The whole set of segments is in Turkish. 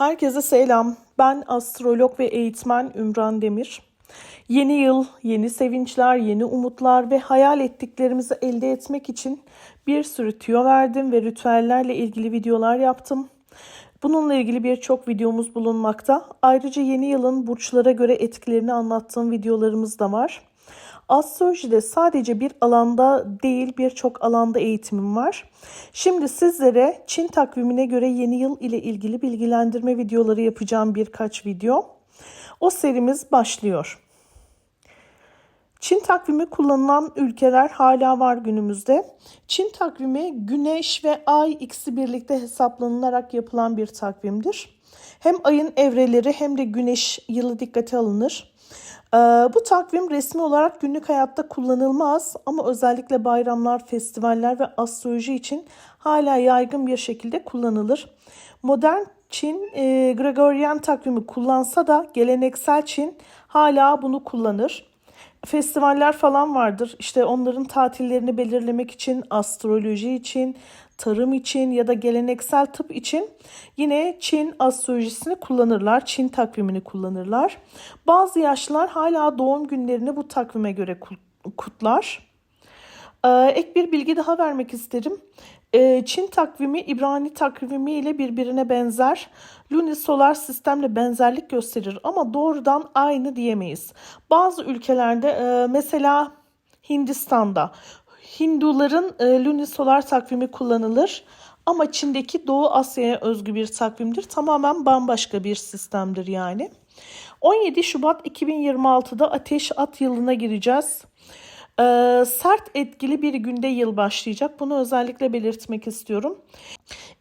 Herkese selam. Ben astrolog ve eğitmen Ümran Demir. Yeni yıl, yeni sevinçler, yeni umutlar ve hayal ettiklerimizi elde etmek için bir sürü tüyo verdim ve ritüellerle ilgili videolar yaptım. Bununla ilgili birçok videomuz bulunmakta. Ayrıca yeni yılın burçlara göre etkilerini anlattığım videolarımız da var. Astrolojide sadece bir alanda değil birçok alanda eğitimim var. Şimdi sizlere Çin takvimine göre yeni yıl ile ilgili bilgilendirme videoları yapacağım birkaç video. O serimiz başlıyor. Çin takvimi kullanılan ülkeler hala var günümüzde. Çin takvimi güneş ve ay ikisi birlikte hesaplanılarak yapılan bir takvimdir. Hem ayın evreleri hem de güneş yılı dikkate alınır. Ee, bu takvim resmi olarak günlük hayatta kullanılmaz ama özellikle bayramlar, festivaller ve astroloji için hala yaygın bir şekilde kullanılır. Modern Çin e, Gregorian takvimi kullansa da geleneksel Çin hala bunu kullanır. Festivaller falan vardır. İşte onların tatillerini belirlemek için, astroloji için, tarım için ya da geleneksel tıp için yine Çin astrolojisini kullanırlar. Çin takvimini kullanırlar. Bazı yaşlılar hala doğum günlerini bu takvime göre kutlar. Ee, ek bir bilgi daha vermek isterim. Ee, Çin takvimi İbrani takvimi ile birbirine benzer. Luni solar sistemle benzerlik gösterir ama doğrudan aynı diyemeyiz. Bazı ülkelerde e, mesela Hindistan'da Hinduların e, lunisolar takvimi kullanılır. Ama Çin'deki Doğu Asya'ya özgü bir takvimdir. Tamamen bambaşka bir sistemdir yani. 17 Şubat 2026'da Ateş At yılına gireceğiz. Ee, sert etkili bir günde yıl başlayacak. Bunu özellikle belirtmek istiyorum.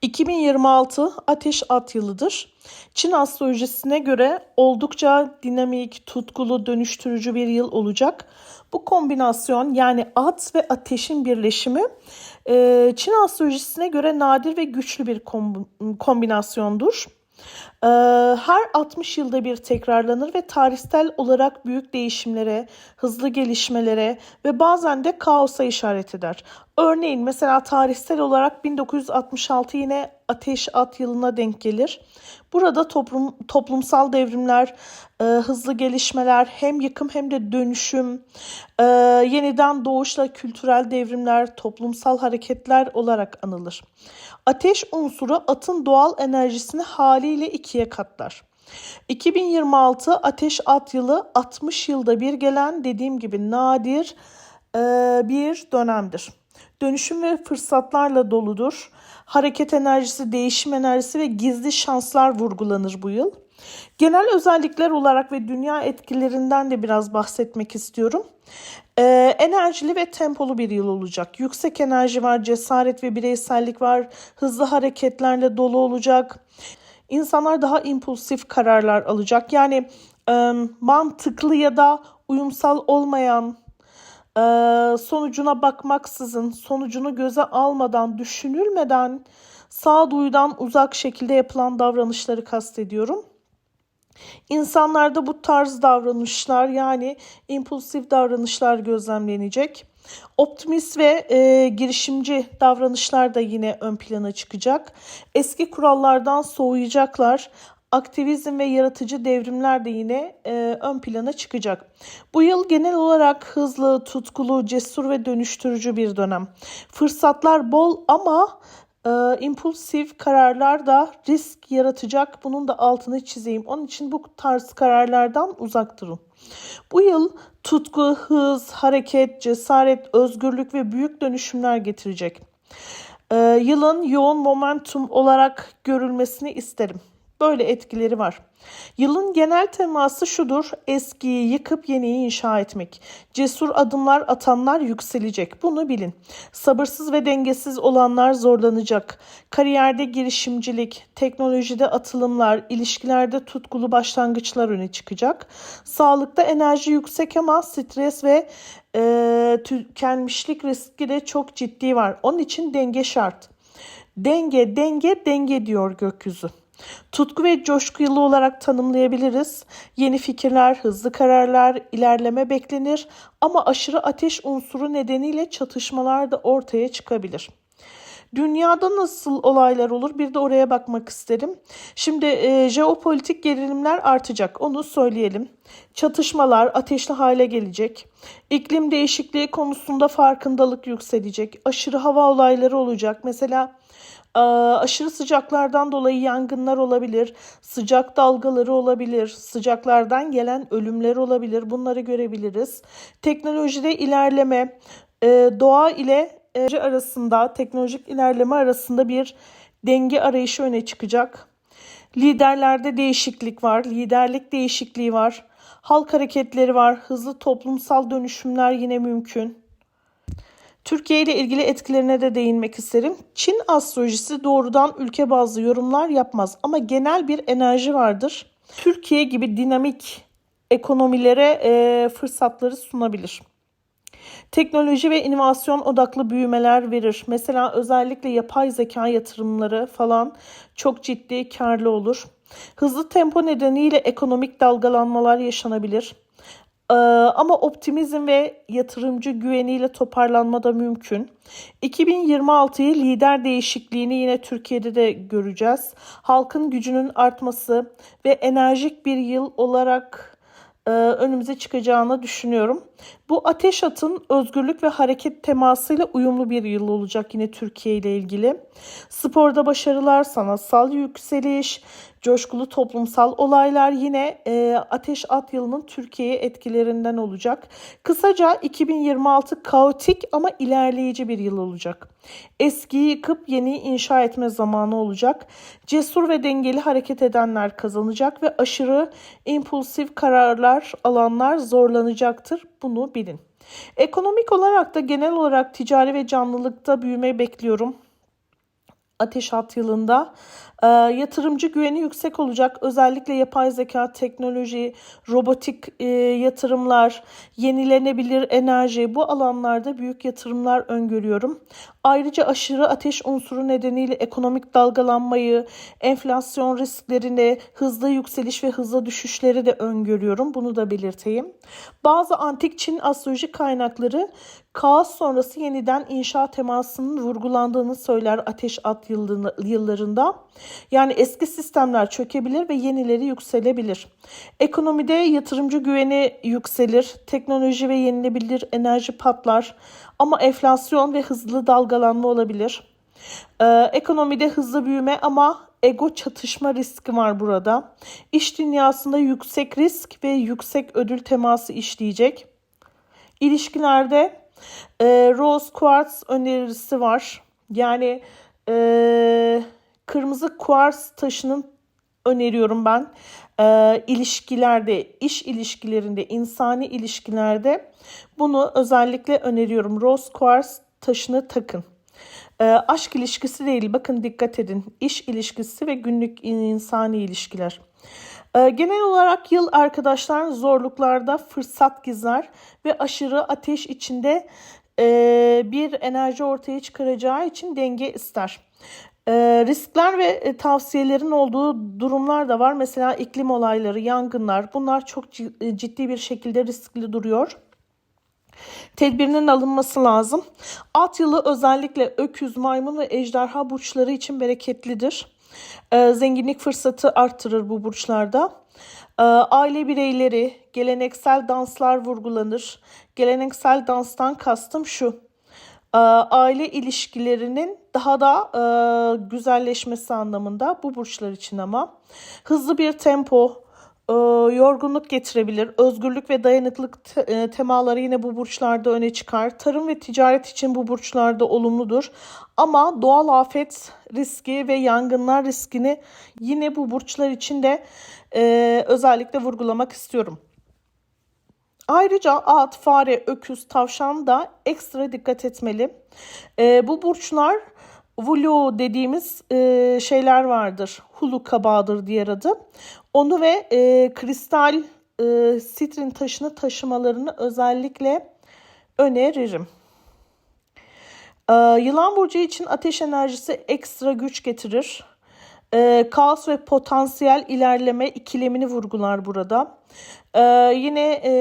2026 Ateş At yılıdır. Çin astrolojisine göre oldukça dinamik, tutkulu, dönüştürücü bir yıl olacak. Bu kombinasyon yani at ve ateşin birleşimi e, Çin astrolojisine göre nadir ve güçlü bir kombinasyondur. Ee, her 60 yılda bir tekrarlanır ve tarihsel olarak büyük değişimlere, hızlı gelişmelere ve bazen de kaosa işaret eder. Örneğin mesela tarihsel olarak 1966 yine Ateş At yılına denk gelir. Burada toplum, toplumsal devrimler, e, hızlı gelişmeler, hem yıkım hem de dönüşüm, e, yeniden doğuşla kültürel devrimler, toplumsal hareketler olarak anılır. Ateş unsuru atın doğal enerjisini haliyle ikiye katlar. 2026 Ateş At yılı 60 yılda bir gelen dediğim gibi nadir e, bir dönemdir. Dönüşüm ve fırsatlarla doludur. Hareket enerjisi, değişim enerjisi ve gizli şanslar vurgulanır bu yıl. Genel özellikler olarak ve dünya etkilerinden de biraz bahsetmek istiyorum. Ee, enerjili ve tempolu bir yıl olacak. Yüksek enerji var, cesaret ve bireysellik var. Hızlı hareketlerle dolu olacak. İnsanlar daha impulsif kararlar alacak. Yani e, mantıklı ya da uyumsal olmayan sonucuna bakmaksızın, sonucunu göze almadan, düşünülmeden sağduyudan uzak şekilde yapılan davranışları kastediyorum. İnsanlarda bu tarz davranışlar yani impulsif davranışlar gözlemlenecek. Optimist ve e, girişimci davranışlar da yine ön plana çıkacak. Eski kurallardan soğuyacaklar. Aktivizm ve yaratıcı devrimler de yine e, ön plana çıkacak. Bu yıl genel olarak hızlı, tutkulu, cesur ve dönüştürücü bir dönem. Fırsatlar bol ama e, impulsif kararlar da risk yaratacak. Bunun da altını çizeyim. Onun için bu tarz kararlardan uzak durun. Bu yıl tutku, hız, hareket, cesaret, özgürlük ve büyük dönüşümler getirecek. E, yılın yoğun momentum olarak görülmesini isterim. Böyle etkileri var. Yılın genel teması şudur. Eskiyi yıkıp yeniyi inşa etmek. Cesur adımlar atanlar yükselecek. Bunu bilin. Sabırsız ve dengesiz olanlar zorlanacak. Kariyerde girişimcilik, teknolojide atılımlar, ilişkilerde tutkulu başlangıçlar öne çıkacak. Sağlıkta enerji yüksek ama stres ve e, tükenmişlik riski de çok ciddi var. Onun için denge şart. Denge, denge, denge diyor gökyüzü. Tutku ve coşku yılı olarak tanımlayabiliriz. Yeni fikirler, hızlı kararlar, ilerleme beklenir ama aşırı ateş unsuru nedeniyle çatışmalar da ortaya çıkabilir. Dünyada nasıl olaylar olur bir de oraya bakmak isterim. Şimdi e, jeopolitik gerilimler artacak onu söyleyelim. Çatışmalar ateşli hale gelecek. İklim değişikliği konusunda farkındalık yükselecek. Aşırı hava olayları olacak. Mesela aşırı sıcaklardan dolayı yangınlar olabilir. Sıcak dalgaları olabilir. Sıcaklardan gelen ölümler olabilir. Bunları görebiliriz. Teknolojide ilerleme, e, doğa ile e, arasında, teknolojik ilerleme arasında bir denge arayışı öne çıkacak. Liderlerde değişiklik var, liderlik değişikliği var. Halk hareketleri var, hızlı toplumsal dönüşümler yine mümkün. Türkiye ile ilgili etkilerine de değinmek isterim. Çin astrolojisi doğrudan ülke bazlı yorumlar yapmaz ama genel bir enerji vardır. Türkiye gibi dinamik ekonomilere e, fırsatları sunabilir. Teknoloji ve inovasyon odaklı büyümeler verir. Mesela özellikle yapay zeka yatırımları falan çok ciddi karlı olur. Hızlı tempo nedeniyle ekonomik dalgalanmalar yaşanabilir. Ee, ama optimizm ve yatırımcı güveniyle toparlanma da mümkün. 2026'yı lider değişikliğini yine Türkiye'de de göreceğiz. Halkın gücünün artması ve enerjik bir yıl olarak e, önümüze çıkacağını düşünüyorum. Bu ateş atın özgürlük ve hareket temasıyla uyumlu bir yıl olacak yine Türkiye ile ilgili. Sporda başarılar, sanatsal yükseliş, coşkulu toplumsal olaylar yine e, ateş at yılının Türkiye'ye etkilerinden olacak. Kısaca 2026 kaotik ama ilerleyici bir yıl olacak. Eskiyi yıkıp yeniyi inşa etme zamanı olacak. Cesur ve dengeli hareket edenler kazanacak ve aşırı impulsif kararlar alanlar zorlanacaktır. Bunu bilin. Ekonomik olarak da genel olarak ticari ve canlılıkta büyüme bekliyorum. Ateş At yılında. E, yatırımcı güveni yüksek olacak. Özellikle yapay zeka, teknoloji, robotik e, yatırımlar, yenilenebilir enerji bu alanlarda büyük yatırımlar öngörüyorum. Ayrıca aşırı ateş unsuru nedeniyle ekonomik dalgalanmayı, enflasyon risklerini, hızlı yükseliş ve hızlı düşüşleri de öngörüyorum. Bunu da belirteyim. Bazı antik Çin astroloji kaynakları kaos sonrası yeniden inşa temasının vurgulandığını söyler ateş at yıllarında. Yani eski sistemler çökebilir ve yenileri yükselebilir. Ekonomide yatırımcı güveni yükselir, teknoloji ve yenilebilir enerji patlar ama enflasyon ve hızlı dalgalanma olabilir. Ee, ekonomide hızlı büyüme ama ego çatışma riski var burada. İş dünyasında yüksek risk ve yüksek ödül teması işleyecek. İlişkilerde e, Rose Quartz önerisi var. Yani e, kırmızı kuars taşının öneriyorum ben. E, ilişkilerde, iş ilişkilerinde, insani ilişkilerde bunu özellikle öneriyorum. Rose Quartz taşını takın. E, aşk ilişkisi değil, bakın dikkat edin. İş ilişkisi ve günlük insani ilişkiler. E, genel olarak yıl arkadaşlar zorluklarda fırsat gizler ve aşırı ateş içinde e, bir enerji ortaya çıkaracağı için denge ister. E, riskler ve e, tavsiyelerin olduğu durumlar da var. Mesela iklim olayları, yangınlar bunlar çok e, ciddi bir şekilde riskli duruyor. Tedbirinin alınması lazım. At yılı özellikle öküz, maymun ve ejderha burçları için bereketlidir. E, zenginlik fırsatı arttırır bu burçlarda. E, aile bireyleri, geleneksel danslar vurgulanır. Geleneksel danstan kastım şu. E, aile ilişkilerinin daha da e, güzelleşmesi anlamında bu burçlar için ama. Hızlı bir tempo, e, yorgunluk getirebilir. Özgürlük ve dayanıklık te- e, temaları yine bu burçlarda öne çıkar. Tarım ve ticaret için bu burçlarda olumludur. Ama doğal afet riski ve yangınlar riskini yine bu burçlar için de e, özellikle vurgulamak istiyorum. Ayrıca at, fare, öküz, tavşan da ekstra dikkat etmeli. E, bu burçlar Vulu dediğimiz e, şeyler vardır. Hulu kabağıdır diğer adı. Onu ve e, kristal e, sitrin taşını taşımalarını özellikle öneririm. E, yılan burcu için ateş enerjisi ekstra güç getirir. E, kaos ve potansiyel ilerleme ikilemini vurgular burada. E, yine e,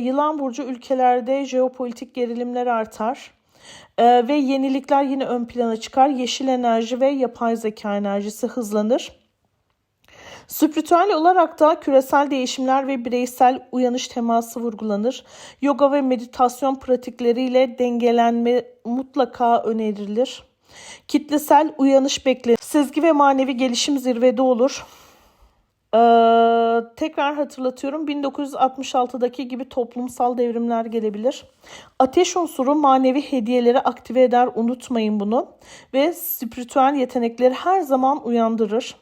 yılan burcu ülkelerde jeopolitik gerilimler artar. Ee, ve yenilikler yine ön plana çıkar. Yeşil enerji ve yapay zeka enerjisi hızlanır. Spiritüel olarak da küresel değişimler ve bireysel uyanış teması vurgulanır. Yoga ve meditasyon pratikleriyle dengelenme mutlaka önerilir. Kitlesel uyanış beklenir. Sezgi ve manevi gelişim zirvede olur. Ee, tekrar hatırlatıyorum 1966'daki gibi toplumsal devrimler gelebilir. Ateş unsuru manevi hediyeleri aktive eder unutmayın bunu ve spiritüel yetenekleri her zaman uyandırır.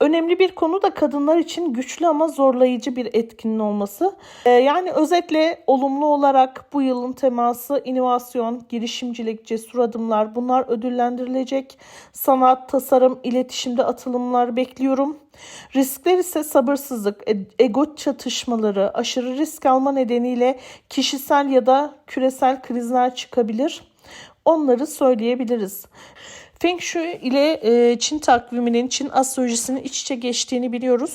Önemli bir konu da kadınlar için güçlü ama zorlayıcı bir etkinin olması. Ee, yani özetle olumlu olarak bu yılın teması inovasyon, girişimcilik, cesur adımlar bunlar ödüllendirilecek. Sanat, tasarım, iletişimde atılımlar bekliyorum. Riskler ise sabırsızlık, e- ego çatışmaları, aşırı risk alma nedeniyle kişisel ya da küresel krizler çıkabilir. Onları söyleyebiliriz. Feng Shui ile e, Çin takviminin, Çin astrolojisinin iç içe geçtiğini biliyoruz.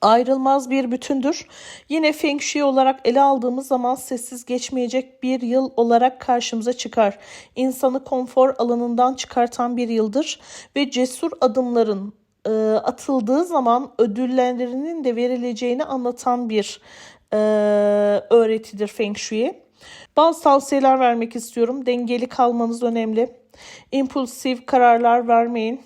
Ayrılmaz bir bütündür. Yine Feng Shui olarak ele aldığımız zaman sessiz geçmeyecek bir yıl olarak karşımıza çıkar. İnsanı konfor alanından çıkartan bir yıldır ve cesur adımların e, atıldığı zaman ödüllerinin de verileceğini anlatan bir e, öğretidir Feng Shui. Bazı tavsiyeler vermek istiyorum. Dengeli kalmanız önemli. İmpulsif kararlar vermeyin.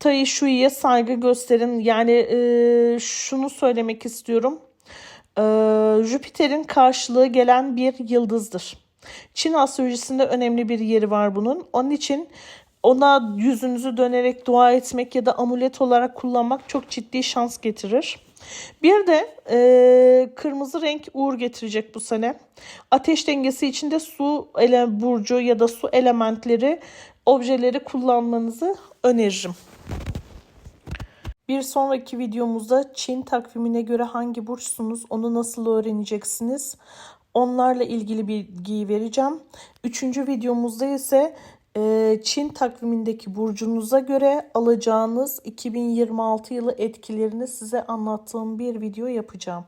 Tai Shui'ye saygı gösterin. Yani e, şunu söylemek istiyorum. E, Jüpiter'in karşılığı gelen bir yıldızdır. Çin astrolojisinde önemli bir yeri var bunun. Onun için ona yüzünüzü dönerek dua etmek ya da amulet olarak kullanmak çok ciddi şans getirir. Bir de e, kırmızı renk uğur getirecek bu sene. Ateş dengesi içinde su ele burcu ya da su elementleri objeleri kullanmanızı öneririm. Bir sonraki videomuzda Çin takvimine göre hangi burçsunuz onu nasıl öğreneceksiniz? Onlarla ilgili bilgiyi vereceğim. Üçüncü videomuzda ise Çin takvimindeki burcunuza göre alacağınız 2026 yılı etkilerini size anlattığım bir video yapacağım.